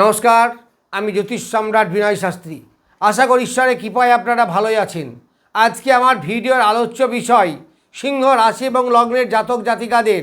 নমস্কার, আমি জ্যোতিষ সম্রাট বিনয় শাস্ত্রী। আশা করি ঈশ্বরের কৃপায় আপনারা ভালোই আছেন। আজকে আমার ভিডিওর আলোচ্য বিষয়, সিংহ রাশি এবং লগ্নের জাতক জাতিকাদের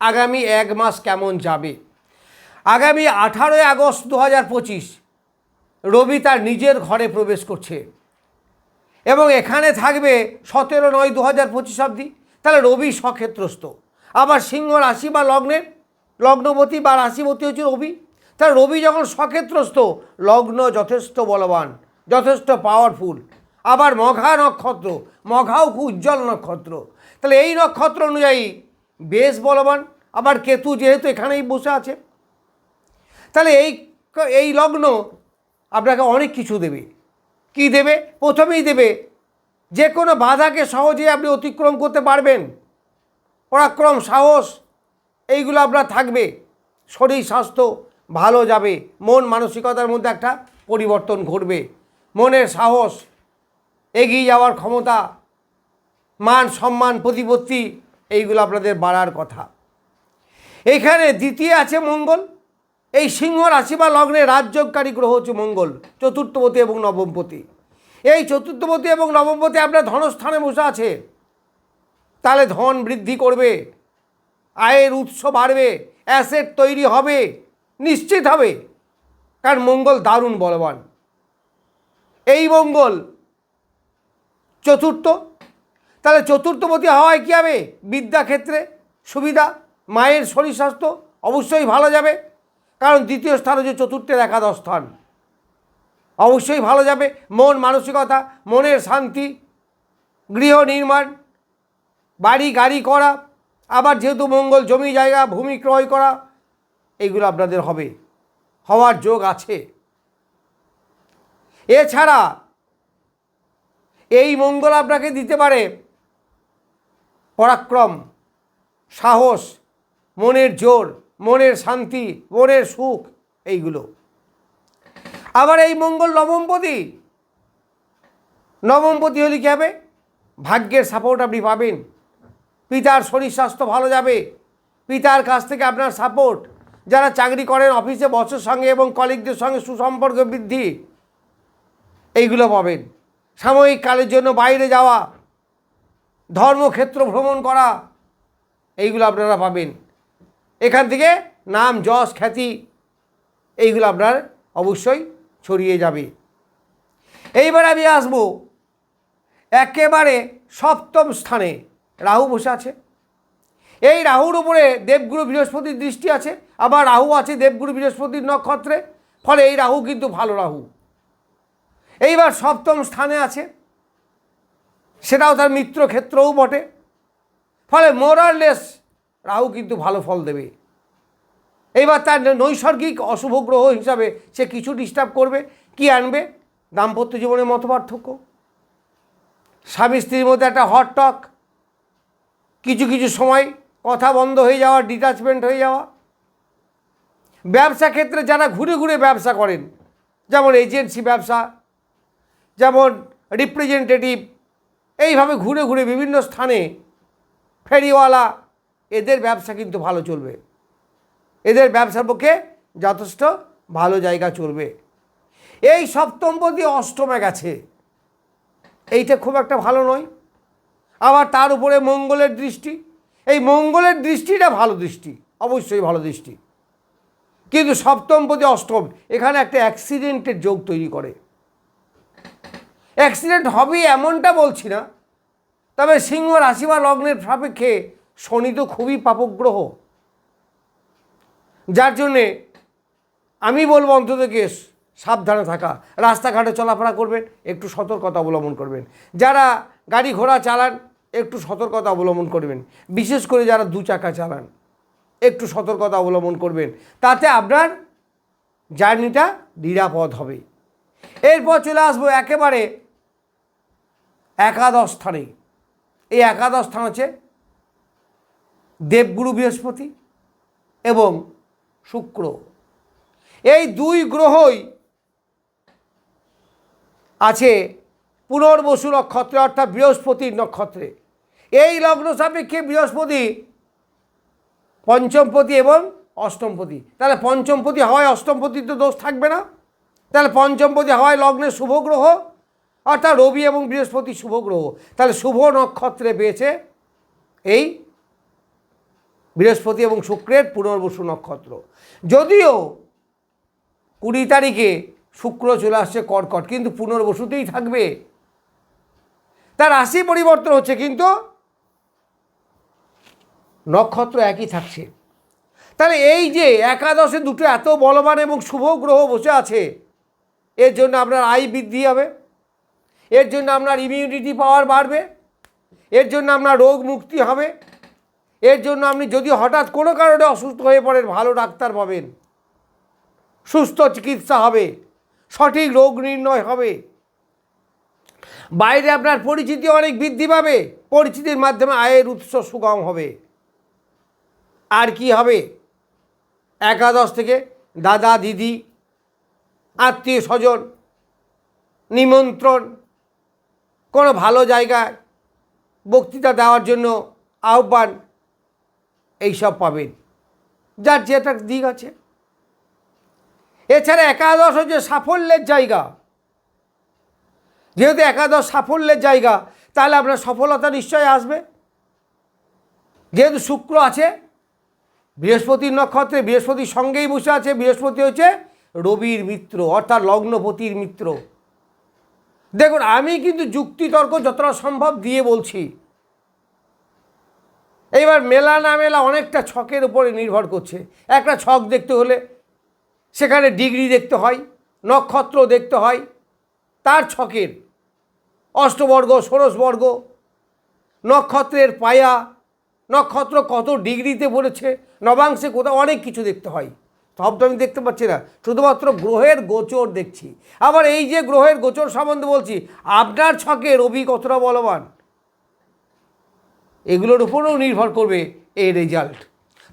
আগামী এক মাস কেমন যাবে? আগামী আঠারোই আগস্ট দু হাজার পঁচিশ, রবি তার নিজের ঘরে প্রবেশ করছে। এবং এখানে থাকবে সতেরো নয় দু হাজার পঁচিশ অব্দি তাহলে রবি সক্ষেত্রস্থ। আবার সিংহ রাশি বা লগ্নের লগ্নবতী বা রাশিবতী হচ্ছে রবি। তাহলে রবি যখন সক্ষেত্রস্থ, লগ্ন যথেষ্ট বলবান, যথেষ্ট পাওয়ারফুল আবার মঘা নক্ষত্র, মঘাও খুব উজ্জ্বল নক্ষত্র। তাহলে এই নক্ষত্র অনুযায়ী বেশ বলবান, আবার কেতু যেহেতু এখানেই বসে আছে। তাহলে এই এই লগ্ন আপনাকে অনেক কিছু দেবে। কি দেবে? প্রথমেই দেবে, যে কোনো বাধাকে সহজে আপনি অতিক্রম করতে পারবেন। পরাক্রম, সাহস, এইগুলো আপনার থাকবে। শরীর, স্বাস্থ্য ভালো যাবে। মন মানসিকতার মধ্যে একটা পরিবর্তন ঘটবে। মনের সাহস, এগিয়ে যাওয়ার ক্ষমতা, মান, সম্মান, প্রতিপত্তি, এইগুলো আপনাদের বাড়ার কথা। এখানে দ্বিতীয় আছে মঙ্গল। এই সিংহ রাশি বা লগ্নে রাজযোগকারী গ্রহ হচ্ছে মঙ্গল, চতুর্থপতি এবং নবমপতি। এই চতুর্থপতি এবং নবমপতি আপনার ধনস্থানে বসে আছে। তাহলে ধন বৃদ্ধি করবে, আয়ের উৎস বাড়বে, অ্যাসেট তৈরি হবে। নিশ্চিত হবে। কারণ মঙ্গল দারুণ বলবান। এই মঙ্গল চতুর্থ। তাহলে চতুর্থপতি হওয়ায় কী হবে? বিদ্যাক্ষেত্রে সুবিধা, মায়ের শরীর স্বাস্থ্য অবশ্যই ভালো যাবে। কারণ দ্বিতীয় স্থান হচ্ছে চতুর্থের একাদশ স্থান। অবশ্যই ভালো যাবে। মন মানসিকতা, মনের শান্তি, গৃহ নির্মাণ, বাড়ি গাড়ি করা, আবার যেহেতু মঙ্গল জমি জায়গা, ভূমি ক্রয় করা এইগুলো আপনাদের হবে। হওয়ার যোগ আছে। এছাড়া এই মঙ্গল আপনাকে দিতে পারে পরাক্রম, সাহস, মনের জোর, মনের শান্তি, মনের সুখ, এইগুলো। আবার এই মঙ্গল নবমপতি নবমপতি হলে কী হবে? ভাগ্যের সাপোর্ট আপনি পাবেন। পিতার শরীর স্বাস্থ্য ভালো যাবে। পিতার কাছ থেকে আপনার সাপোর্ট যারা চাকরি করেন, অফিসে বসের সঙ্গে এবং কলিগদের সঙ্গে সুসম্পর্ক বৃদ্ধি, এইগুলো পাবেন। সাময়িক কালের জন্য বাইরে যাওয়া, ধর্মক্ষেত্র ভ্রমণ করা, এইগুলো আপনারা পাবেন। এখান থেকে নাম, যশ, খ্যাতি, এইগুলো আপনার অবশ্যই ছড়িয়ে যাবে। এইবার আমি আসব একেবারে সপ্তম স্থানে। রাহু বসে আছে। এই রাহুর উপরে দেবগুরু বৃহস্পতির দৃষ্টি আছে, আবার রাহু আছে দেবগুরু বৃহস্পতির নক্ষত্রে, ফলে এই রাহু কিন্তু ভালো রাহু। এইবার সপ্তম স্থানে আছে, সেটাও তার মিত্র ক্ষেত্রও বটে, ফলে মোরারলেস রাহু কিন্তু ভালো ফল দেবে। এইবার তার নৈসর্গিক অশুভ গ্রহ হিসাবে সে কিছু ডিস্টার্ব করবে, কি আনবে? দাম্পত্য জীবনের মত পার্থক্য। স্বামী স্ত্রীর মধ্যে একটা হট টক কিছু কিছু সময় কথা বন্ধ হয়ে যাওয়া ডিটাচমেন্ট হয়ে যাওয়া। ব্যবসা ক্ষেত্রে যারা ঘুরে ঘুরে ব্যবসা করেন, যেমন এজেন্সি ব্যবসা, যেমন রিপ্রেজেন্টেটিভ এইভাবে ঘুরে ঘুরে বিভিন্ন স্থানে ফেরিওয়ালা, এদের ব্যবসা কিন্তু ভালো চলবে। এদের ব্যবসার পক্ষে যথেষ্ট ভালো জায়গা চলবে। এই সপ্তম সপ্তমপতি অষ্টমে গেছে। এইটা খুব একটা ভালো নয়। আবার তার উপরে মঙ্গলের দৃষ্টি। এই মঙ্গলের দৃষ্টিটা ভালো দৃষ্টি, অবশ্যই ভালো দৃষ্টি। কিন্তু সপ্তম প্রতি অষ্টম, এখানে একটা অ্যাক্সিডেন্টের যোগ তৈরি করে। অ্যাক্সিডেন্ট হবে এমনটা বলছি না, তবে সিংহ রাশি বা লগ্নের সাপেক্ষে শনি তো খুবই পাপগ্রহ। যার জন্যে আমি বলব অন্তত কেস সাবধানে থাকা, রাস্তাঘাটে চলাফেরা করবেন, একটু সতর্কতা অবলম্বন করবেন। যারা গাড়ি ঘোড়া চালান একটু সতর্কতা অবলম্বন করবেন। বিশেষ করে যারা দু চাকা চালান, একটু সতর্কতা অবলম্বন করবেন। তাতে আপনার জার্নিটা নিরাপদ হবে। এরপর চলে আসব একেবারে একাদশ স্থানে। এই একাদশ স্থান হচ্ছে দেবগুরু বৃহস্পতি এবং শুক্র। এই দুই গ্রহই আছে পুনর্বসু নক্ষত্রে, অর্থাৎ বৃহস্পতির নক্ষত্রে। এই লগ্ন সাপেক্ষে বৃহস্পতি পঞ্চমপতি এবং অষ্টমপতি। তাহলে পঞ্চমপতি হওয়ায় অষ্টমপতির তো দোষ থাকবে না। তাহলে পঞ্চমপতি হওয়ায় লগ্নের শুভ গ্রহ, অর্থাৎ রবি এবং বৃহস্পতি শুভ গ্রহ। তাহলে শুভ নক্ষত্রে পেয়েছে এই বৃহস্পতি এবং শুক্রের পুনর্বসু নক্ষত্র। যদিও কুড়ি তারিখে শুক্র চলে আসছে কর্কট, কিন্তু পুনর্বসুতেই থাকবে। তার রাশি পরিবর্তন হচ্ছে, কিন্তু নক্ষত্র একই থাকছে। তাহলে এই যে একাদশে দুটো এত বলবান এবং শুভ গ্রহ বসে আছে, এর জন্য আপনার আয় বৃদ্ধি হবে, এর জন্য আপনার ইমিউনিটি পাওয়ার বাড়বে, এর জন্য আপনার রোগ মুক্তি হবে, এর জন্য আপনি যদি হঠাৎ কোনো কারণে অসুস্থ হয়ে পড়েন, ভালো ডাক্তার পাবেন, সুস্থ চিকিৎসা হবে, সঠিক রোগ নির্ণয় হবে। বাইরে আপনার পরিচিতি অনেক বৃদ্ধি পাবে, পরিচিতির মাধ্যমে আয়ের উৎস সুগম হবে। আর কি হবে? একাদশ থেকে দাদা, দিদি, আত্মীয় স্বজন, নিমন্ত্রণ, কোনো ভালো জায়গায় বক্তৃতা দেওয়ার জন্য আহ্বান, এইসব পাবেন। যার যেটা দিক আছে। এছাড়া একাদশ হচ্ছে সাফল্যের জায়গা। যেহেতু একাদশ সাফল্যের জায়গা, তাহলে আপনার সফলতা নিশ্চয়ই আসবে। যেহেতু শুক্র আছে বৃহস্পতির নক্ষত্রে বৃহস্পতির সঙ্গেই বসে আছে, বৃহস্পতি হচ্ছে রবির মিত্র, অর্থাৎ লগ্নপতির মিত্র। দেখুন, আমি কিন্তু যুক্তিতর্ক যতটা সম্ভব দিয়ে বলছি। এইবার মেলা না মেলা অনেকটা ছকের উপরে নির্ভর করছে। একটা ছক দেখতে হলে সেখানে ডিগ্রি দেখতে হয়, নক্ষত্র দেখতে হয়, তার ছকের অষ্টবর্গ, ষোড়শবর্গ, নক্ষত্রের পায়া নক্ষত্র কত ডিগ্রিতে পড়েছে, নবাংশে কোথাও অনেক কিছু দেখতে হয়। সবটা আমি দেখতে পাচ্ছি না, শুধুমাত্র গ্রহের গোচর দেখছি। আবার এই যে গ্রহের গোচর সম্বন্ধে বলছি, আপনার ছকে রবি কতটা বলবান? এগুলোর উপরেও নির্ভর করবে এই রেজাল্ট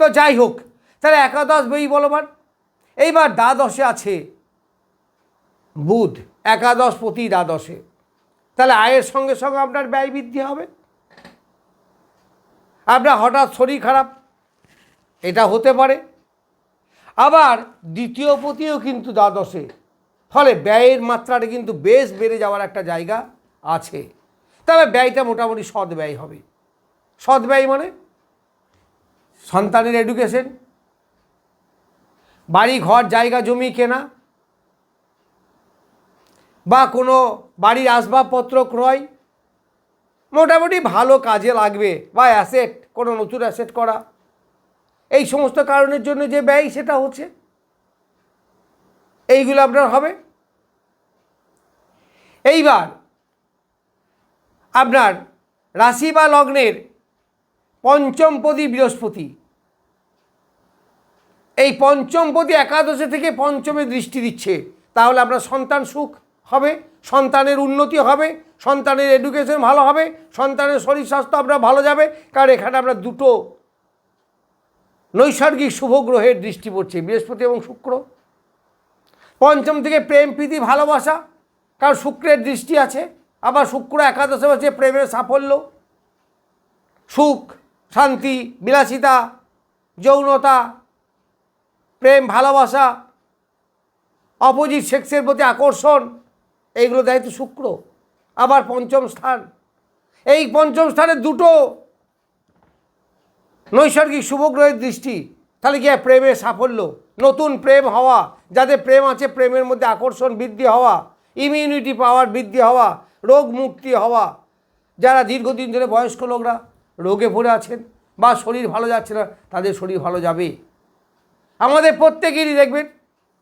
তো যাই হোক, তাহলে একাদশ বই বলবান। এইবার দ্বাদশে আছে বুধ, একাদশ প্রতি দ্বাদশে। তাহলে আয়ের সঙ্গে সঙ্গে আপনার ব্যয় বৃদ্ধি হবে। আপনার হঠাৎ শরীর খারাপ। এটা হতে পারে। আবার দ্বিতীয় পতিও কিন্তু দ্বাদশে। ফলে ব্যয়ের মাত্রাটা কিন্তু বেশ বেড়ে যাওয়ার একটা জায়গা আছে। তবে ব্যয়টা মোটামুটি সৎ ব্যয় হবে। সৎ ব্যয় মানে সন্তানের এডুকেশন বাড়ি ঘর জায়গা, জমি কেনা, বা কোনো বাড়ির আসবাবপত্র ক্রয় মোটামুটি ভালো কাজে লাগবে বা অ্যাসেট কোনো নতুন অ্যাসেট করা। এই সমস্ত কারণের জন্য যে ব্যয় সেটা হচ্ছে। এইগুলো আপনার হবে। এইবার আপনার রাশি বা লগ্নের পঞ্চমপদী বৃহস্পতি। এই পঞ্চমপতি একাদশে থেকে পঞ্চমে দৃষ্টি দিচ্ছে। তাহলে আপনার সন্তান সুখ। হবে, সন্তানের উন্নতি হবে, সন্তানের এডুকেশন ভালো হবে, সন্তানের শরীর স্বাস্থ্য আপনার ভালো যাবে। কারণ এখানে আমরা দুটো নৈসর্গিক শুভ গ্রহের দৃষ্টি পড়ছে, বৃহস্পতি এবং শুক্র। পঞ্চম থেকে প্রেম, প্রীতি, ভালোবাসা, কারণ শুক্রের দৃষ্টি আছে, আবার শুক্র একাদশে হচ্ছে প্রেমের সাফল্য। সুখ, শান্তি, বিলাসিতা, যৌনতা, প্রেম, ভালোবাসা অপোজিট সেক্সের প্রতি আকর্ষণ। এইগুলো দেয় তো শুক্র, আবার পঞ্চম স্থান এই পঞ্চম স্থানে দুটো নৈসর্গিক শুভগ্রহের দৃষ্টি, তাহলে কি? প্রেমের সাফল্য নতুন প্রেম হওয়া, যাদের প্রেম আছে প্রেমের মধ্যে আকর্ষণ বৃদ্ধি হওয়া ইমিউনিটি পাওয়ার বৃদ্ধি হওয়া, রোগ মুক্তি হওয়া, যারা দীর্ঘদিন ধরে বয়স্ক লোকরা রোগে পড়ে আছেন বা শরীর ভালো যাচ্ছে না, তাদের শরীর ভালো যাবে আমাদের প্রত্যেকেরই দেখবেন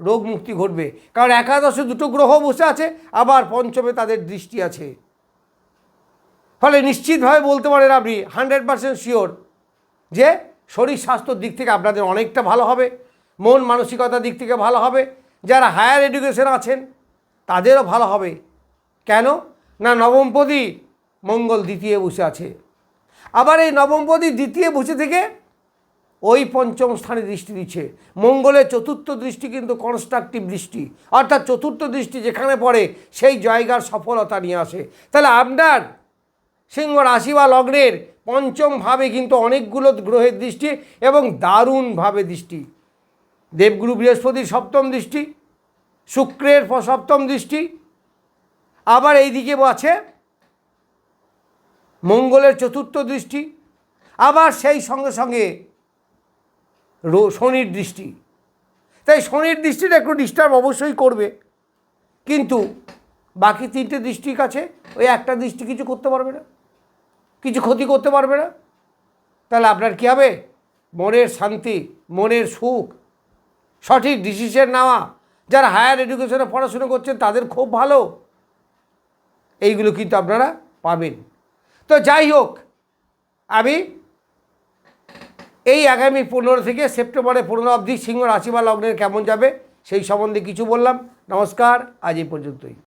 রোগ মুক্তি ঘটবে। কারণ একাদশে দুটো গ্রহ বসে আছে, আবার পঞ্চমে তাদের দৃষ্টি আছে। ফলে নিশ্চিতভাবে বলতে পারেন আপনি, হান্ড্রেড পারসেন্ট শিওর যে শরীর স্বাস্থ্যর দিক থেকে আপনাদের অনেকটা ভালো হবে, মন মানসিকতার দিক থেকে ভালো হবে, যারা হায়ার এডুকেশন আছেন তাদেরও ভালো হবে। কেন? না নবমপদী মঙ্গল দ্বিতীয় বসে আছে। আবার এই নবমপদী দ্বিতীয় বসে থেকে ওই পঞ্চম স্থানে দৃষ্টি দিচ্ছে। মঙ্গলের চতুর্থ দৃষ্টি কিন্তু কনস্ট্রাকটিভ দৃষ্টি। অর্থাৎ চতুর্থ দৃষ্টি যেখানে পড়ে, সেই জায়গার সফলতা নিয়ে আসে। তাহলে আপনার সিংহ রাশি বা লগ্নের পঞ্চমভাবে কিন্তু অনেকগুলো গ্রহের দৃষ্টি এবং দারুণভাবে দৃষ্টি। দেবগুরু বৃহস্পতির সপ্তম দৃষ্টি, শুক্রের সপ্তম দৃষ্টি, আবার এই দিকে আছে মঙ্গলের চতুর্থ দৃষ্টি, আবার সেই সঙ্গে সঙ্গে রো- শনির দৃষ্টি। তাই শনির দৃষ্টিটা একটু ডিস্টার্ব অবশ্যই করবে। কিন্তু বাকি তিনটে দৃষ্টির কাছে ওই একটা দৃষ্টি কিছু করতে পারবে না। কিছু ক্ষতি করতে পারবে না। তাহলে আপনার কী হবে? মনের শান্তি, মনের সুখ, সঠিক ডিসিশন নেওয়া, যারা হায়ার এডুকেশনে পড়াশুনো করছেন তাদের খুব ভালো। এইগুলো কিন্তু আপনারা পাবেন। তো যাই হোক, আমি এই আগামী পনেরো থেকে সেপ্টেম্বরে পনেরো অবধি সিংহ রাশি বা লগ্নের কেমন যাবে সেই সম্বন্ধে কিছু বললাম। নমস্কার, আজ এই পর্যন্তই।